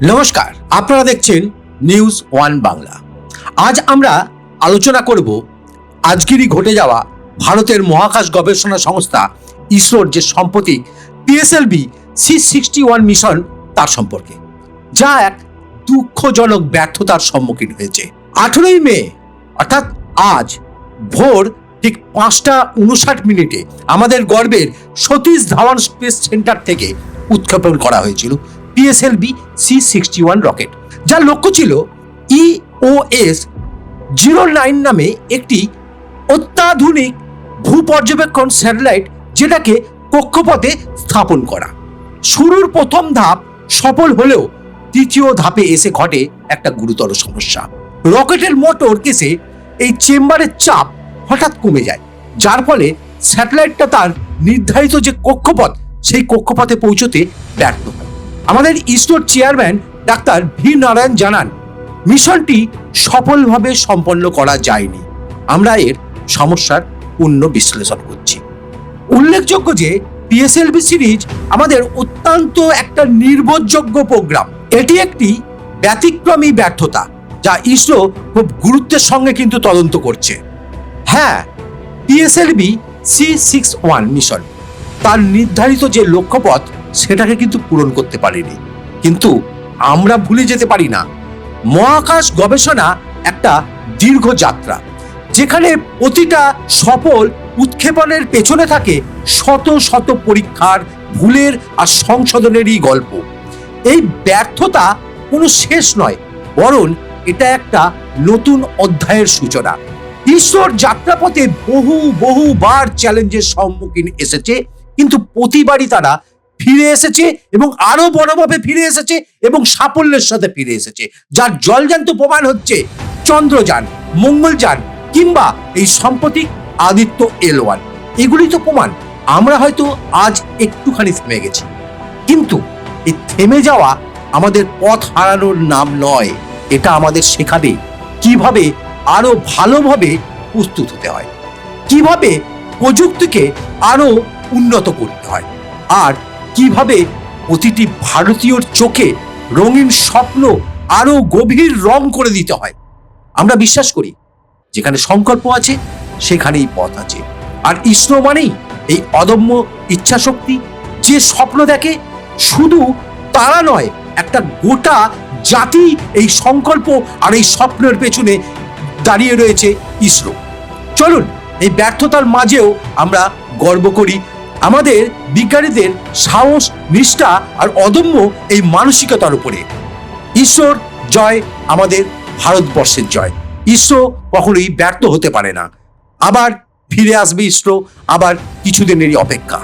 নমস্কার, আপনারা দেখছেন নিউজ ওয়ান বাংলা আজ আমরা আলোচনা করব আজকেরই ঘটে যাওয়া ভারতের মহাকাশ গবেষণা সংস্থা ইসরোর যে সম্প্রতি PSLV C sixty one mission তার সম্পর্কে, যা এক দুঃখজনক ব্যর্থতার সম্মুখীন হয়েছে। আঠেরোই মে, অর্থাৎ আজ ভোর ঠিক পাঁচটা উনষাট মিনিটে আমাদের গর্বের সতীশ ধাওয়ান স্পেস সেন্টার থেকে উৎক্ষেপণ করা হয়েছিল। PSLV C sixty one rocket যার লক্ষ্য ছিল ইওএস জিরো নাইন নামে একটি অত্যাধুনিক ভূপর্যবেক্ষণ স্যাটেলাইট যেটাকে কক্ষপথে স্থাপন করা। শুরুর প্রথম ধাপ সফল হলেও তৃতীয় ধাপে এসে ঘটে একটা গুরুতর সমস্যা। রকেটের মোটর কেসে এই চেম্বারের চাপ হঠাৎ কমে যায়, যার ফলে স্যাটেলাইটটা তার নির্ধারিত যে কক্ষপথ, সেই কক্ষপথে পৌঁছতে ব্যর্থ হয়। আমাদের ইসরোর চেয়ারম্যান ডাক্তার ভি নারায়ণ জানান, মিশনটি সফলভাবে সম্পন্ন করা যায়নি। আমরা এর সমস্যার পূর্ণ বিশ্লেষণ করছি। উল্লেখযোগ্য যে পিএসএলভি সিরিজ আমাদের অত্যন্ত একটা নির্ভরযোগ্য প্রোগ্রাম। এটি একটি ব্যতিক্রমী ব্যর্থতা, যা ইসরো খুব গুরুত্বের সঙ্গে কিন্তু তদন্ত করছে। হ্যাঁ PSLV C six one mission, তার নির্ধারিত যে লক্ষ্যপথ সেটাকে কিন্তু পূরণ করতে পারেনি। কিন্তু আমরা ভুলে যেতে পারি না। মহাকাশ গবেষণা একটা দীর্ঘ যাত্রা, যেখানে প্রতিটা সফল উৎক্ষেপণের পেছনে থাকে শত শত পরীক্ষার, ভুলের আর সংশোধনেরই গল্প। এই ব্যর্থতা কোনো শেষ নয়, বরং এটা একটা নতুন অধ্যায়ের সূচনা। ইসরোর যাত্রাপথে বহু বহুবার চ্যালেঞ্জের সম্মুখীন এসেছে, কিন্তু প্রতিবারই তারা ফিরে এসেছে এবং আরও বড়ভাবে ফিরে এসেছে এবং সাফল্যের সাথে ফিরে এসেছে। যার জলজান্ত প্রমাণ হচ্ছে চন্দ্রযান, মঙ্গলযান কিংবা এই সম্প্রতি আদিত্য এল ওয়ান। এগুলি তো প্রমাণ, আমরা হয়তো আজ একটুখানি থেমে গেছি। কিন্তু এই থেমে যাওয়া আমাদের পথ হারানোর নাম নয়, এটা আমাদের শেখাবে কীভাবে আরও ভালোভাবে প্রস্তুত হতে হয়, কীভাবে প্রযুক্তিকে আরও উন্নত করতে হয়। আর কীভাবে প্রতিটি ভারতীয়র চোখে রঙিন স্বপ্ন আরও গভীর রং করে দিতে হয়? আমরা বিশ্বাস করি, যেখানে সংকল্প আছে, সেখানেই পথ আছে। আর ইসরো মানেই এই অদম্য ইচ্ছাশক্তি। যে স্বপ্ন দেখে শুধু তারা নয়, একটা গোটা জাতি এই সংকল্প আর এই স্বপ্নের পেছনে দাঁড়িয়ে রয়েছে ইসরো। চলুন, এই ব্যর্থতার মাঝেও আমরা গর্ব করি আমাদের বিজ্ঞানীদের সাহস, নিষ্ঠা আর অদম্য এই মানসিকতার উপরে। ঈশ্বর জয় আমাদের ভারতবর্ষের জয়। ঈশ্বর কখনোই ব্যর্থ হতে পারে না। আবার ফিরে আসবে ইসরো আবার কিছুদিনেরই অপেক্ষা।